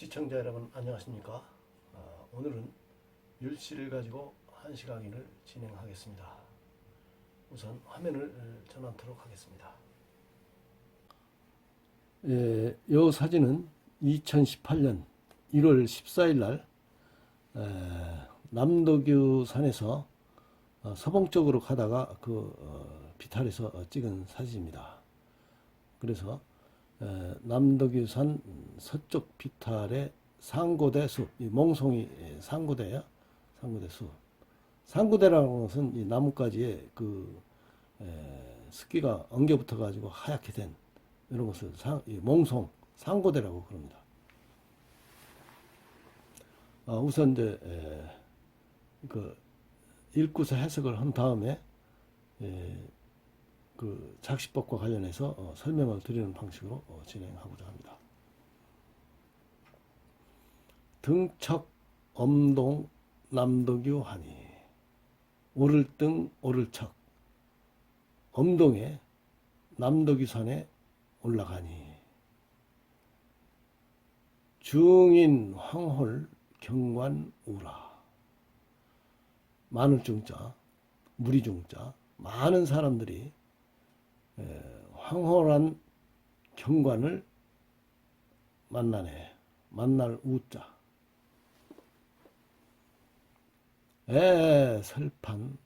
시청자 여러분 안녕하십니까? 아, 오늘은 율씨를 가지고 한시 강의를 진행하겠습니다. 우선 화면을 어, 전환토록 하겠습니다. 예, 이 사진은 2018년 1월 14일 날 에, 남도교 산에서 어, 서봉 쪽으로 가다가 그 어, 비탈에서 어, 찍은 사진입니다. 그래서 에, 남도교산 서쪽 비탈의 상고대 숲, 이 몽송이 예, 상고대야, 상고대 숲. 상고대라는 것은 이 나뭇가지에 그 에, 습기가 엉겨붙어 가지고 하얗게 된 이런 것을 상, 이 몽송, 상고대라고 그럽니다. 아, 우선 이제 에, 그 읽고서 해석을 한 다음에 에, 그 작시법과 관련해서 어, 설명을 드리는 방식으로 어, 진행하고자 합니다. 등척 엄동 남도교 하니 오를 등 오를 척 엄동에 남도교 산에 올라가니 중인 황홀 경관 우라 많을 중자 무리 중자 많은 사람들이 에, 황홀한 경관을 만나네. 만날 우자. 에 설판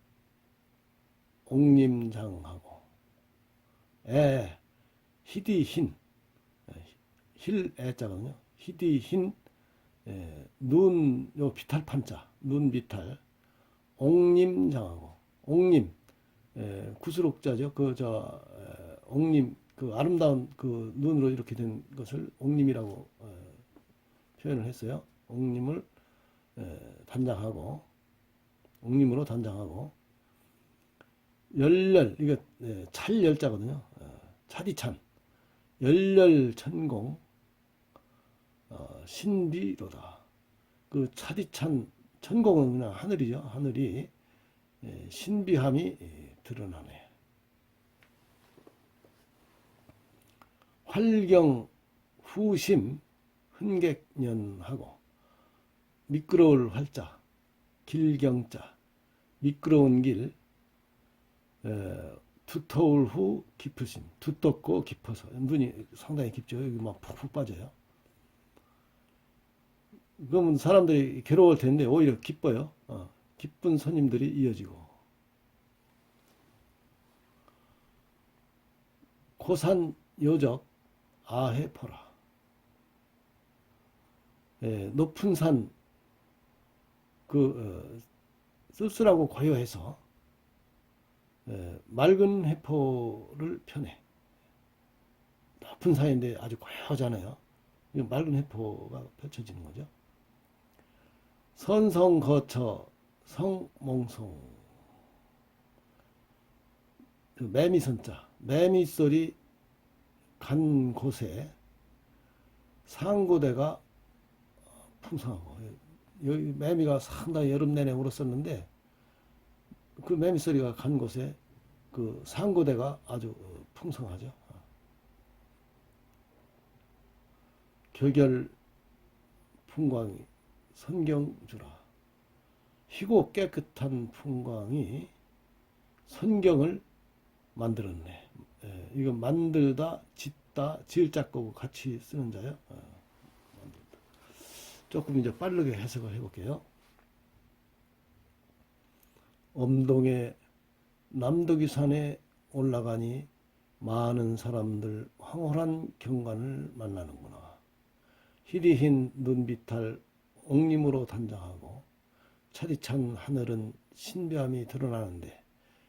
옥림장하고. 에 희디 흰. 힐 애자거든요. 희디 흰 에, 눈, 요 비탈판자, 눈 비탈, 옥림장하고, 옥림, 에, 구슬옥자죠. 그, 저, 에, 옥림, 그 아름다운 그 눈으로 이렇게 된 것을 옥림이라고 에, 표현을 했어요. 옥림을 에, 단장하고, 옥림으로 단장하고, 열렬, 이거 에, 찰열자거든요. 에, 차디찬, 열렬 천공, 어, 신비로다. 그 차디찬 천공은 그냥 하늘이죠. 하늘이 예, 신비함이 예, 드러나네. 활경 후심 흔객년하고 미끄러울 활자 길경자 미끄러운 길 에, 두터울 후 깊으심 두텁고 깊어서 눈이 상당히 깊죠. 여기 막 푹푹 빠져요. 그러면 사람들이 괴로울 텐데 오히려 기뻐요. 어, 기쁜 손님들이 이어지고. 고산 요적 아해포라. 예, 높은 산, 그, 어, 쓸쓸하고 고요해서, 예, 맑은 해포를 펴내. 높은 산인데 아주 고요하잖아요. 이 맑은 해포가 펼쳐지는 거죠. 선성 거처 성몽송 그 매미 선자 매미 소리 간 곳에 상고대가 풍성하고 여기 매미가 상당히 여름 내내 울었었는데 그 매미 소리가 간 곳에 그 상고대가 아주 풍성하죠. 결결 풍광이 선경주라. 희고 깨끗한 풍광이 선경을 만들었네. 예, 이거 만들다, 짓다, 지을 작고 같이 쓰는 자요. 어. 조금 이제 빠르게 해석을 해볼게요. 엄동의 남덕이 산에 올라가니 많은 사람들 황홀한 경관을 만나는구나. 희리 흰 눈비탈 옥림으로 단장하고 차디찬 하늘은 신비함이 드러나는데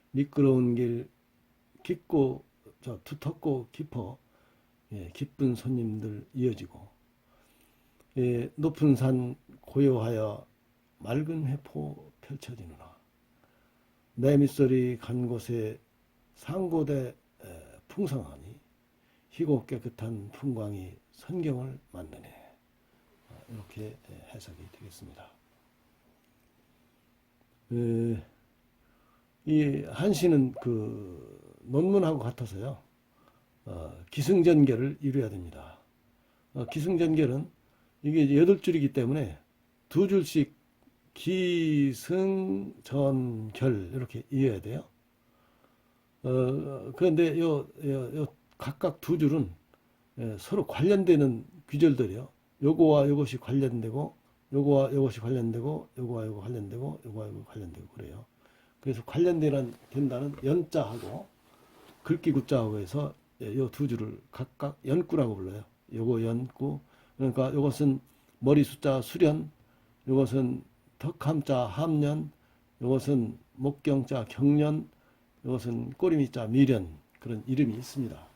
미끄러운 길 깊고 저 두텁고 깊어 예, 기쁜 손님들 이어지고 예, 높은 산 고요하여 맑은 회포 펼쳐지느라 내 밑소리 간 곳에 상고대 에, 풍성하니 희고 깨끗한 풍광이 선경을 만드네. 이렇게 해석이 되겠습니다. 에, 이 한시는 그 논문하고 같아서요. 어, 기승전결을 이루어야 됩니다. 어, 기승전결은 이게 여덟 줄이기 때문에 두 줄씩 기승 전결 이렇게 이어야 돼요. 어 그런데 요, 요, 요 각각 두 줄은 예, 서로 관련되는 귀절들이요. 요거와 요것이 관련되고 요거와 요것이 관련되고 요거와 요거 관련되고 요거와 요거 관련되고 그래요. 그래서 관련되는 된다는 연자하고 글귀 구자하고 해서 요 두 줄을 각각 연구라고 불러요. 요거 연구 그러니까 요것은 머리 숫자 수련 요것은 덕함자 함년 요것은 목경자 경년 요것은 꼬리미자 미련 그런 이름이 있습니다.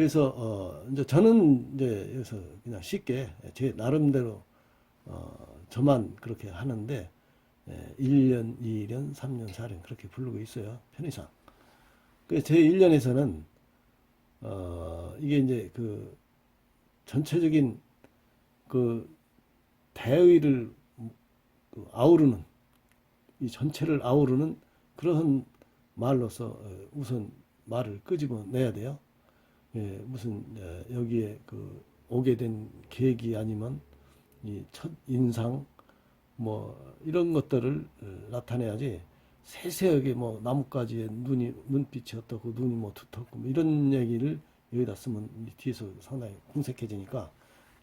그래서 어 이제 저는 이제 여기서 그냥 쉽게 제 나름대로 어 저만 그렇게 하는데 예, 1년, 2년, 3년, 4년 그렇게 부르고 있어요. 편의상. 그래서 제 1년에서는 어 이게 이제 그 전체적인 그 대의를 그 아우르는 이 전체를 아우르는 그런 말로서 어, 우선 말을 끄집어내야 돼요. 예, 무슨 예, 여기에 그 오게 된 계기 아니면 이 첫 인상 뭐 이런 것들을 어, 나타내야지 세세하게 뭐 나뭇가지에 눈이 눈빛이 어떻고 눈이 뭐 두텁고 뭐 이런 얘기를 여기다 쓰면 이 뒤에서 상당히 궁색해지니까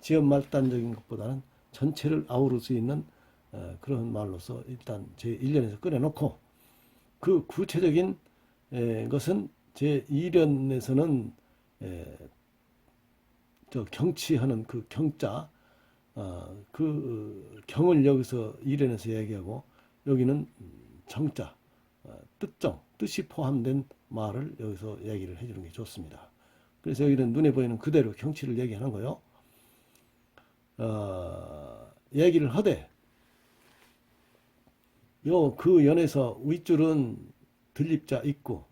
지연 말단적인 것보다는 전체를 아우를 수 있는 어, 그런 말로서 일단 제 1년에서 꺼내놓고 그 구체적인 에, 것은 제 2년에서는 에, 저 경치하는 그 경자 어, 그 경을 여기서 1년에서 얘기하고 여기는 정자 어, 뜻정 뜻이 포함된 말을 여기서 얘기를 해주는 게 좋습니다. 그래서 여기는 눈에 보이는 그대로 경치를 얘기하는 거요. 어, 얘기를 하되 요 그 연에서 윗줄은 들립자 있고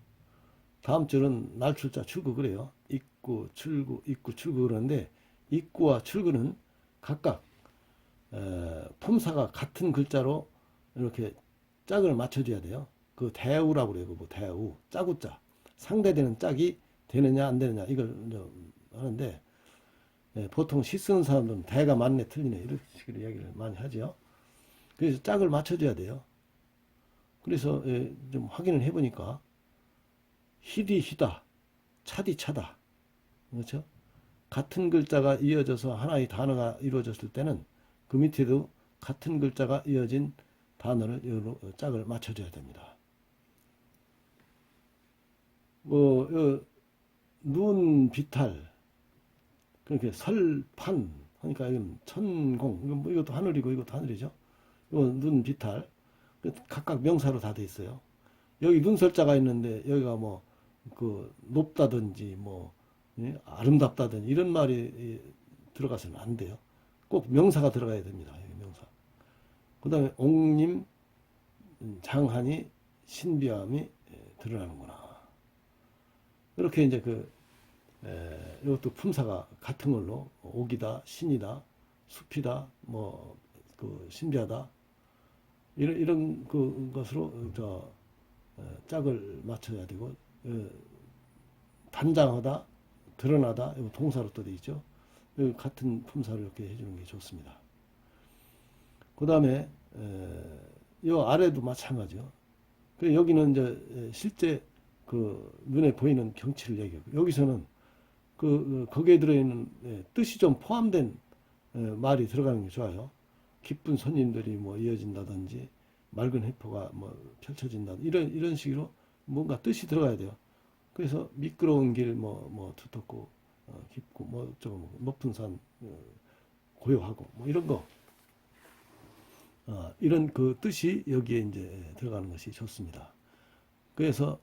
다음 줄은 날출자 출구 그래요. 입구 출구 입구 출구 그러는데 입구와 출구는 각각 에, 품사가 같은 글자로 이렇게 짝을 맞춰줘야 돼요. 그 대우라고 그래요. 뭐 대우 짜구자 상대되는 짝이 되느냐 안 되느냐 이걸 하는데 예, 보통 시 쓰는 사람들은 대가 맞네 틀리네 이런 식으로 이야기를 많이 하죠. 그래서 짝을 맞춰줘야 돼요. 그래서 예, 좀 확인을 해보니까 희디 희다, 차디 차다, 그렇죠? 같은 글자가 이어져서 하나의 단어가 이루어졌을 때는 그 밑에도 같은 글자가 이어진 단어를 짝을 맞춰줘야 됩니다. 뭐, 어, 눈 비탈, 그렇게 설판, 하니까 이건 천공, 뭐 이것도 하늘이고 이것도 하늘이죠. 이건 눈 비탈, 그 각각 명사로 다 돼 있어요. 여기 눈설자가 있는데 여기가 뭐, 그, 높다든지 뭐, 예? 아름답다든지 이런 말이 예, 들어가서는 안 돼요. 꼭 명사가 들어가야 됩니다. 명사. 그 다음에 옥님, 음, 장한이, 신비함이 예, 드러나는구나. 이렇게 이제 그, 에, 이것도 품사가 같은 걸로 옥이다, 신이다, 숲이다, 뭐, 그, 신비하다. 이런, 이런 그 것으로 저, 에, 짝을 맞춰야 되고, 에, 단장하다, 드러나다, 이거 동사로 또 돼 있죠. 이 같은 품사를 이렇게 해주는 게 좋습니다. 그 다음에, 이 아래도 마찬가지요. 그 여기는 이제 에, 실제 그 눈에 보이는 경치를 얘기하고, 여기서는 그, 어, 거기에 들어있는 예, 뜻이 좀 포함된 에, 말이 들어가는 게 좋아요. 기쁜 손님들이 뭐 이어진다든지, 맑은 해포가 뭐 펼쳐진다, 이런, 이런 식으로 뭔가 뜻이 들어가야 돼요. 그래서 미끄러운 길, 뭐, 뭐, 두텁고, 어, 깊고, 뭐, 좀 높은 산, 어, 고요하고, 뭐, 이런 거. 어, 이런 그 뜻이 여기에 이제 들어가는 것이 좋습니다. 그래서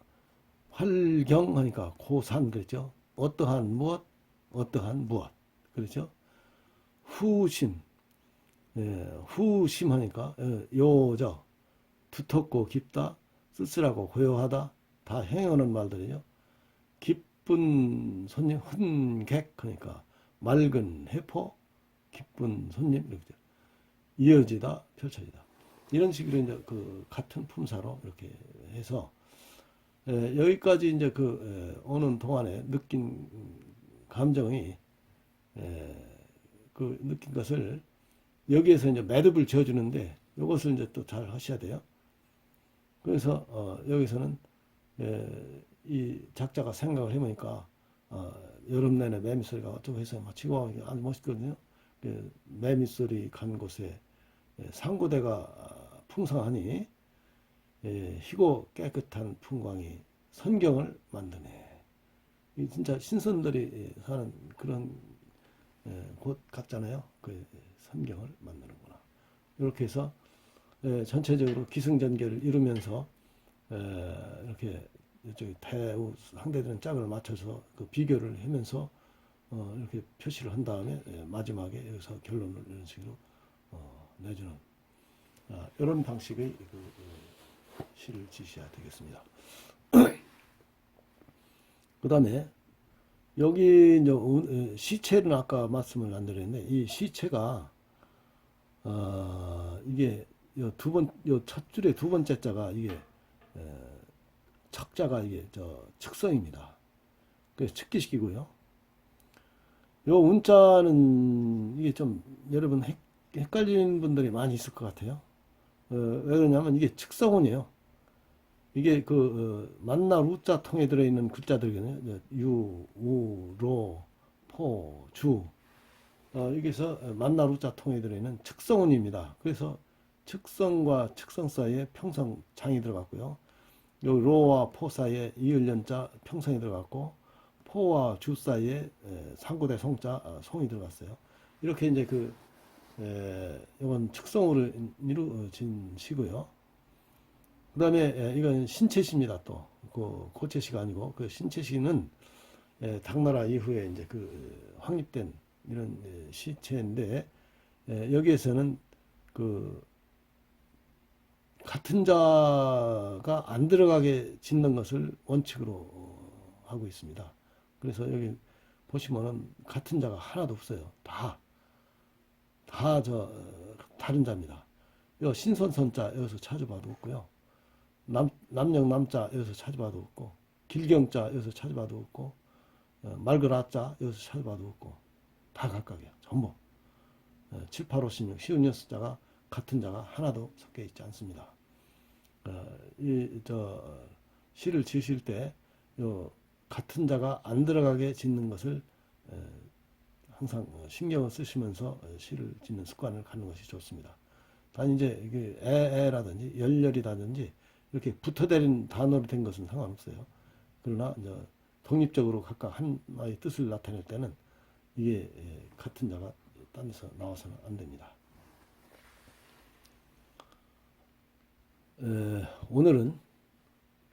활경 하니까 고산 그랬죠. 어떠한 무엇, 어떠한 무엇. 그렇죠. 후심, 예, 후심 하니까, 예, 요저, 두텁고 깊다, 쓸쓸하고 고요하다, 다 행하는 말들이죠. 기쁜 손님, 훈객, 그러니까 맑은 해포, 기쁜 손님, 이렇게 이어지다, 펼쳐지다. 이런 식으로 이제 그 같은 품사로 이렇게 해서 에, 여기까지 이제 그 에, 오는 동안에 느낀 감정이 에, 그 느낀 것을 여기에서 이제 매듭을 지어주는데 이것을 이제 또 잘 하셔야 돼요. 그래서 어, 여기서는 에, 이 작자가 생각을 해보니까 어, 여름 내내 매미 소리가 어쩌고 해서 막 치고 아주 멋있거든요. 그 매미 소리 간 곳에 예, 상고대가 풍성하니 예, 희고 깨끗한 풍광이 선경을 만드네. 이 진짜 신선들이 예, 사는 그런 예, 곳 같잖아요. 그 선경을 만드는구나. 이렇게 해서 예, 전체적으로 기승전결을 이루면서 에, 이렇게 이쪽에 대우 상대되는 짝을 맞춰서 그 비교를 하면서 어, 이렇게 표시를 한 다음에 예, 마지막에 여기서 결론을 이런 식으로 어, 내주는 아, 이런 방식의 그, 그 시를 지셔야 되겠습니다. 그 다음에 여기 이제 시체는 아까 말씀을 안 드렸는데 이 시체가 어, 이게 두 번, 요첫 줄의 두 번째 자가 이게 에, 척자가 이게 저 측성입니다. 그래서 측기식이고요. 요 운자는 이게 좀 여러분 헷, 헷갈리는 분들이 많이 있을 것 같아요. 어, 왜 그러냐면 이게 측성운이에요. 이게 그 어, 만날 우자 통에 들어있는 글자들이거든요. 유, 우, 로, 포, 주. 어, 여기서 만날 우자 통에 들어있는 측성운입니다. 그래서 측성과 측성 사이에 평성 장이 들어갔고요. 요 로와 포 사이에 이을련자 평성이 들어갔고 포와 주 사이에 에, 상고대 송자 아, 송이 들어갔어요. 이렇게 이제 그 에, 이건 측성으로 이루어진 시고요. 그 다음에 이건 신체시입니다. 또 그 고체시가 아니고 그 신체시는 에, 당나라 이후에 이제 그 확립된 이런 에, 시체인데 에, 여기에서는 그 같은 자가 안 들어가게 짓는 것을 원칙으로 어, 하고 있습니다. 그래서 여기 보시면은 같은 자가 하나도 없어요. 다, 다 저, 다른 자입니다. 요 신선선 자 여기서 찾아봐도 없고요. 남, 남영 남자 여기서 찾아봐도 없고, 길경 자 여기서 찾아봐도 없고, 어, 말그라 자 여기서 찾아봐도 없고, 다 각각이에요. 전부. 어, 7, 8, 5, 16, 쉬운 여섯 자가 같은 자가 하나도 섞여 있지 않습니다. 어, 이, 저, 시를 지으실 때, 요, 같은 자가 안 들어가게 짓는 것을, 에, 항상 어, 신경을 쓰시면서 어, 시를 짓는 습관을 갖는 것이 좋습니다. 단 이제 이게 애애라든지 열렬이라든지 이렇게 붙어대는 단어로 된 것은 상관없어요. 그러나 이제 독립적으로 각각 하나의 뜻을 나타낼 때는 이게 에, 같은 자가 딴 데서 나와서는 안 됩니다. 오늘은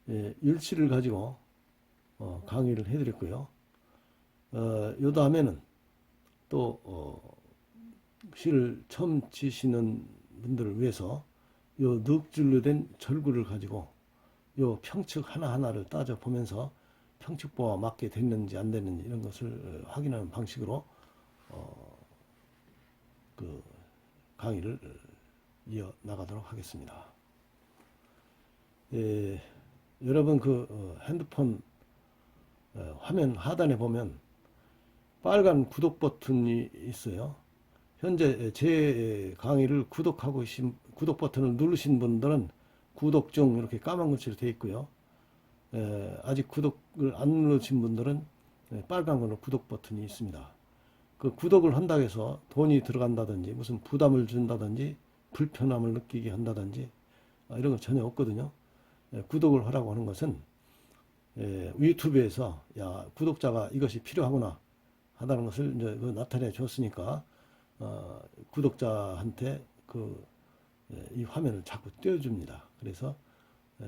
예, 일치를 가지고 어, 강의를 해드렸고요. 어, 요 다음에는 또 어, 시를 처음 지시는 분들을 위해서 요 넉줄로 된 절구를 가지고 요 평측 하나하나를 따져 보면서 평측보와 맞게 됐는지 안 됐는지 이런 것을 어, 확인하는 방식으로 어, 그 강의를 이어 나가도록 하겠습니다. 예, 여러분 그 어, 핸드폰 어, 화면 하단에 보면 빨간 구독 버튼이 있어요. 현재 제 강의를 구독하고 계신 구독 버튼을 누르신 분들은 구독 중 이렇게 까만 글씨로 되어 있고요. 에, 아직 구독을 안 누르신 분들은 에, 빨간 걸로 구독 버튼이 있습니다. 그 구독을 한다고 해서 돈이 들어간다든지 무슨 부담을 준다든지 불편함을 느끼게 한다든지 아, 이런 건 전혀 없거든요. 에, 구독을 하라고 하는 것은 에, 유튜브에서 야 구독자가 이것이 필요하구나 하다는 것을 이제 그 나타내 줬으니까 어, 구독자한테 그 이 화면을 자꾸 띄워줍니다. 그래서 에,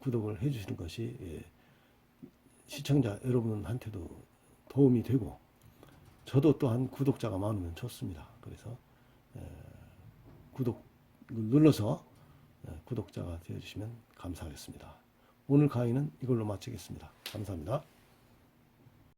구독을 해주시는 것이 예, 시청자 여러분한테도 도움이 되고 저도 또한 구독자가 많으면 좋습니다. 그래서 에, 구독 눌러서 에, 구독자가 되어주시면 감사하겠습니다. 오늘 강의는 이걸로 마치겠습니다. 감사합니다.